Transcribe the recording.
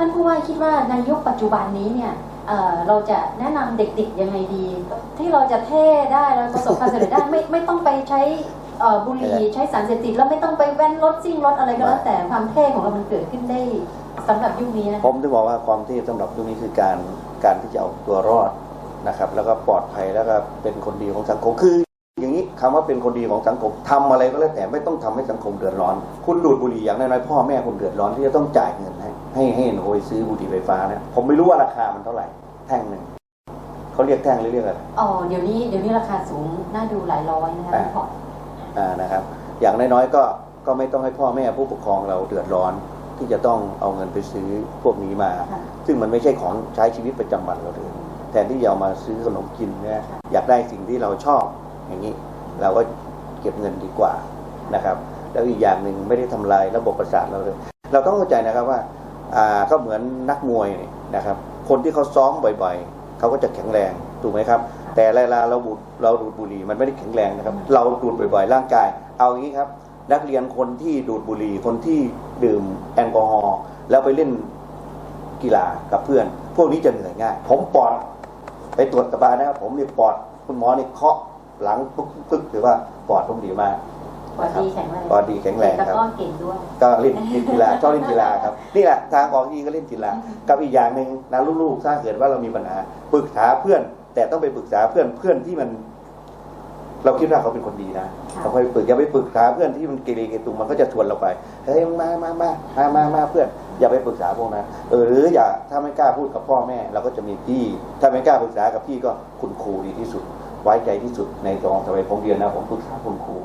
ท่านผู้ว่าคิดว่าในยุคปัจจุบันนี้เนี่ยเอ่อเราจะแนะนำเด็กๆยังไงดี ที่เราจะเท่ได้แล้วประสบความสำเร็จได้ไม่ไม่ต้องไปใช้เอ่อบุหรี่ใช้สารเสพติดแล้วไม่ต้องไปแว้นรถซิ่งรถอะไรก็แล้วแต่ความเท่ของเรามันเกิดขึ้นได้สำหรับยุคนี้นะ ผมถึงบอกว่าความที่สำหรับตรงนี้คือการการที่จะเอาตัวรอดนะครับ แล้วก็ปลอดภัยแล้วก็เป็นคนดีของสังคมคือ อย่างนี้คำว่าเป็นคนดีของสังคมทำอะไรก็แล้วแต่ไม่ต้องทำให้สังคมเดือดร้อน คุณดูดบุหรี่อย่างน้อยๆพ่อแม่คุณเดือดร้อนที่จะต้องจ่ายเงิน ให้ให้ให้หนูไปซื้อบุหรี่ไฟฟ้านะผมไม่รู้ว่าราคามันเท่าไหร่ แท่งหนึ่งเขาเรียกแท่งหรือเรียกอะไรอ๋อเดี๋ยวนี้เดี๋ยวนี้ราคาสูงน่าดูหลายร้อยนะคะอ่าพี่พอร์ตอ่านะครับ อย่างน้อยๆก็ก็ไม่ต้องให้พ่อแม่ผู้ปกครองเราเดือดร้อนที่จะต้องเอาเงินไปซื้อพวกนี้มาค่ะซึ่งมันไม่ใช่ของใช้ชีวิตประจำวันเราเลยแทนที่จะเอามาซื้อขนมกินเนี่ยอยากได้สิ่งที่เราชอบอย่างนี้ เราก็เก็บเงินดีกว่านะครับ แล้วอีกอย่างหนึ่งไม่ได้ทำลายระบบประสาทเราเลย เราต้องเข้าใจนะครับว่า อ่าก็เหมือนนักมวยเนี่ยนะครับ คนที่เขาซ้อมบ่อยๆเขาก็จะแข็งแรงถูกไหมครับ แต่เวลาเราบูดเราดูดบุหรี่มันไม่ได้แข็งแรงนะครับ เราดูดบ่อยๆ ร่างกาย เอาอย่างนี้ครับ นักเรียนคนที่ดูดบุหรี่คนที่ดื่มแอลกอฮอล์แล้วไปเล่นกีฬากับเพื่อน พวกนี้จะเหนื่อยง่าย ผมปอดไปตรวจกระบาลนะครับ ผมนี่ปอดคุณหมอนี่เคาะหลังปึ๊กปึ๊กถือว่าปอดผมดีมาก ปอดดีแข็งแรงปอดดีแข็งแรงแล้วครับก็เก่งด้วยก็เล่นเล่นกีฬาชอบเล่นกีฬาครับนี่แหละทางออกที่ก็เล่นกีฬากับอีกอย่างหนึ่งนะลูกๆ ถ้าเกิดว่าเรามีปัญหาปรึกษาเพื่อน แต่ต้องไปปรึกษาเพื่อนเพื่อนที่มัน เราคิดว่าเขาเป็นคนดีนะค่ะเราไปปรึกอย่าไปปรึกษาเพื่อนที่มันเกเรเกตุงมันก็จะชวนเราไปเฮ้ยมามามามามามาเพื่อนอย่าไปปรึกษาพวกนั้นเออหรืออย่าถ้าไม่กล้าพูดกับพ่อแม่เราก็จะมีพี่ ถ้าไม่กล้าปรึกษากับพี่ก็คุณครูดีที่สุด ไว้ใจที่สุดในตอนสมัยผมเรียนนะผมปรึกษาคุณครู